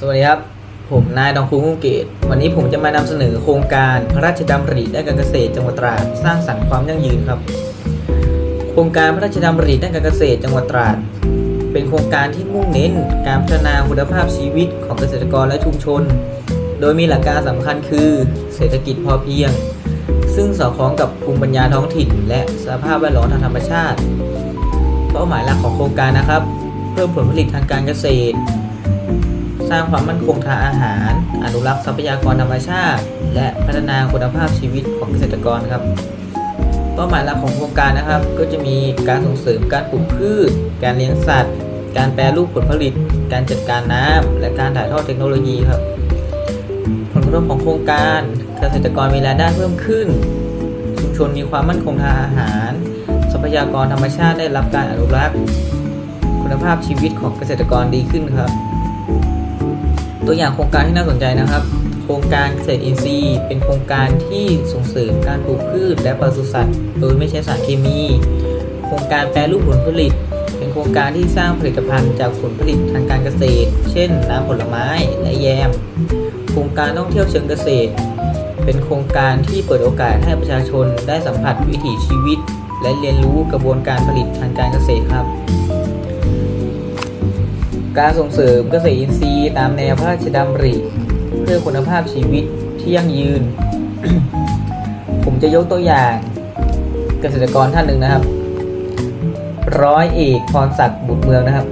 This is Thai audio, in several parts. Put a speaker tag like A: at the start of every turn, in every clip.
A: สวัสดีครับ ผมนายดองคูมุ่งเกต วันนี้ผมจะมานำเสนอโครงการพระราชดำริด้านการเกษตรจังหวัดตราดสร้างสรรค์ความยั่งยืนครับ โครงการพระราชดำริด้านการเกษตรจังหวัดตราด เป็นโครงการที่มุ่งเน้น การพัฒนาคุณภาพชีวิตของเกษตรกรและชุมชน โดยมีหลักการสำคัญคือ เศรษฐกิจพอเพียง ซึ่งสอดคล้องกับภูมิปัญญาท้องถิ่น และสภาพแวดล้อมทางธรรมชาติ เป้าหมายหลักของโครงการนะครับ เพิ่มผลผลิตทางการเกษตร สร้างความมั่นคงทางอาหาร อนุรักษ์ทรัพยากรธรรมชาติ และพัฒนาคุณภาพชีวิตของเกษตรกรครับ เป้าหมายหลักของโครงการนะครับ ก็จะมีการส่งเสริมการปลูกพืช การเลี้ยงสัตว์ การแปรรูปผลผลิต การจัดการน้ำและการถ่ายทอดเทคโนโลยีครับ ผลกระทบของโครงการเกษตรกรมีรายได้เพิ่มขึ้น ชุมชนมีความมั่นคงทางอาหาร ทรัพยากรธรรมชาติได้รับการอนุรักษ์ คุณภาพชีวิตของเกษตรกรดีขึ้นครับ ตัวอย่างโครงการที่น่าสนใจนะครับ โครงการเกษตรอินทรีย์ เป็นโครงการที่ส่งเสริมการปลูกพืชและปศุสัตว์ โดยไม่ใช้สารเคมี โครงการแปรรูปผลผลิต เป็นโครงการที่สร้างผลิตภัณฑ์จากผลผลิตทางการเกษตร เช่น น้ำผลไม้และแยม โครงการท่องเที่ยวเชิงเกษตร เป็นโครงการที่เปิดโอกาสให้ประชาชนได้สัมผัสวิถีชีวิต และเรียนรู้กระบวนการผลิตทางการเกษตรครับ การส่งเสริมเกษตรอินทรีย์ตามแนวพระราชดำริ เพื่อคุณภาพชีวิตที่ยั่งยืน ผมจะยกตัวอย่างเกษตรกรท่านหนึ่งนะครับ ร้อยเอกพรศักดิ์บุตรเมืองนะครับ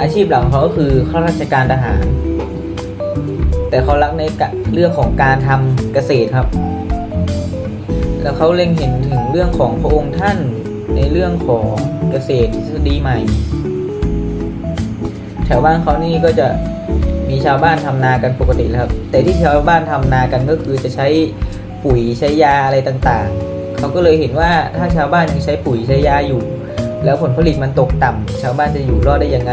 A: อาชีพหลักของเขาก็คือข้าราชการทหาร แต่เขารักในเรื่องของการทำเกษตรครับ แล้วเขาเล็งเห็นถึงเรื่องของพระองค์ท่านในเรื่องของเกษตรทฤษฎีใหม่ แถวบ้านเขานี่ก็จะมีชาวบ้านทำนากันปกติแล้วครับ แต่ที่ชาวบ้านทำนากันก็คือจะใช้ปุ๋ยใช้ยาอะไรต่างๆ เขาก็เลยเห็นว่าถ้าชาวบ้านยังใช้ปุ๋ยใช้ยาอยู่ แล้วผลผลิตมันตกต่ำชาวบ้านจะอยู่รอดได้ยังไง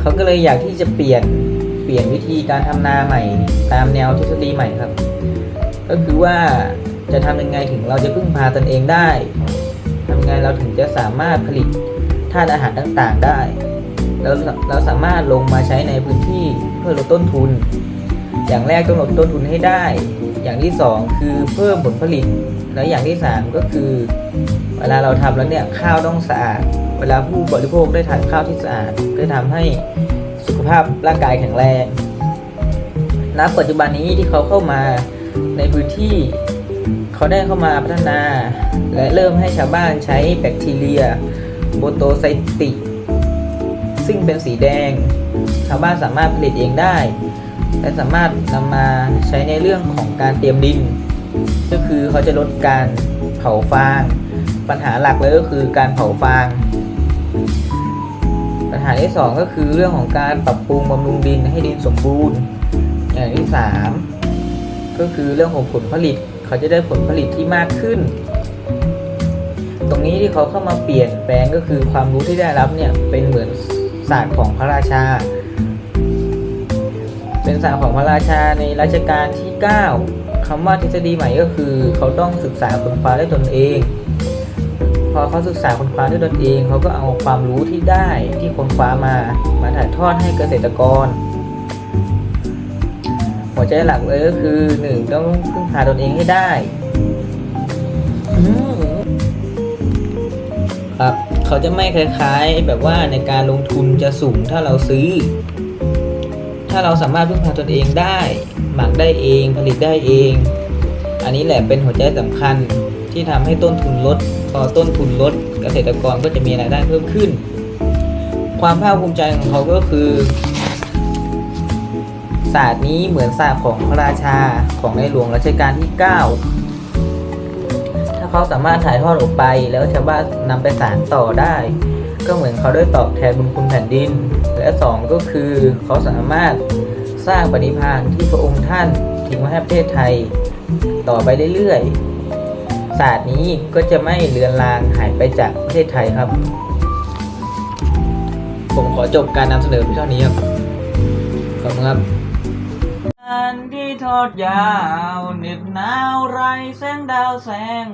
A: เขาก็เลยอยากที่จะเปลี่ยนเปลี่ยนวิธีการทำนาใหม่ ตามแนวทฤษฎีใหม่ครับ ก็คือว่าจะทำยังไงถึงเราจะพึ่งพาตนเองได้ทำยังไงเราถึงจะสามารถผลิตธาตุอาหารต่างๆ ได้ เราเราสามารถลงมาใช้ในพื้นที่เพื่อลดต้นทุน อย่างแรกต้องลดต้นทุนให้ได้ อย่างที่สองคือเพิ่มผลผลิต แล้วอย่างที่สามก็คือ เวลาเราทำแล้วเนี่ยข้าวต้องสะอาด เวลาผู้บริโภคได้ทานข้าวที่สะอาดก็ทำให้สุขภาพร่างกายแข็งแรงณปัจจุบันนี้ที่เขาเข้ามาในพื้นที่เขาได้เข้ามาพัฒนา และเริ่มให้ชาวบ้านใช้แบคทีเรียโบโตไซติก ซึ่งเป็นสีแดง ชาวบ้านสามารถผลิตเองได้ และสามารถนำมาใช้ในเรื่องของการเตรียมดิน ก็คือเขาจะลดการเผาฟาง ปัญหาหลักเลยก็คือการเผาฟาง ปัญหาที่สองก็คือเรื่องของการปรับปรุงบำรุงดินให้ดินสมบูรณ์อย่างที่สามก็คือเรื่องของผลผลิตเขาจะได้ผลผลิตที่มากขึ้น ตรงนี้ที่เขาเข้ามาเปลี่ยนแปลงก็คือความรู้ที่ได้รับเนี่ยเป็นเหมือน ศาสตร์ของพระราชา เป็นศาสตร์ของพระราชาในรัชกาลที่ 9คำว่าทฤษฎีใหม่ก็คือ เขาต้องศึกษาค้นคว้าด้วยตนเอง พอเขาศึกษาค้นคว้าด้วยตนเอง เขาก็เอาความรู้ที่ได้ที่ค้นคว้ามามาถ่ายทอดให้เกษตรกร หัวใจหลักเลยก็คือหนึ่งต้องพึ่งพาตนเองให้ได้ครับ เขาจะไม่คล้ายๆ แบบว่าในการลงทุนจะสูงถ้าเราซื้อ ถ้าเราสามารถพึ่งพาตนเองได้ หมักได้เองผลิตได้เอง อันนี้แหละเป็นหัวใจสำคัญที่ทำให้ต้นทุนลด พอต้นทุนลด เกษตรกรก็จะมีรายได้เพิ่มขึ้น ความภาคภูมิใจของเขาก็คือศาสตร์นี้เหมือนศาสตร์ของพระราชาของในหลวงรัชกาลที่ 9 ถ้าเขาสามารถถ่ายทอดออกไป แล้วชาวบ้านนำไปสานต่อได้ ก็เหมือนเขาได้ตอบแทนบุญคุณแผ่นดิน และสองก็คือเขาสามารถสร้างปณิพานที่พระองค์ท่านทิ้งไว้ให้ประเทศไทย ต่อไปเรื่อยๆศาสตร์นี้ก็จะไม่เลือนลางหายไปจากประเทศไทยครับ ผมขอจบการนำเสนอเพียงเท่านี้ครับขอบคุณครับอันที่ทอดยาวเหน็บหนาวไรแสงดาวแสง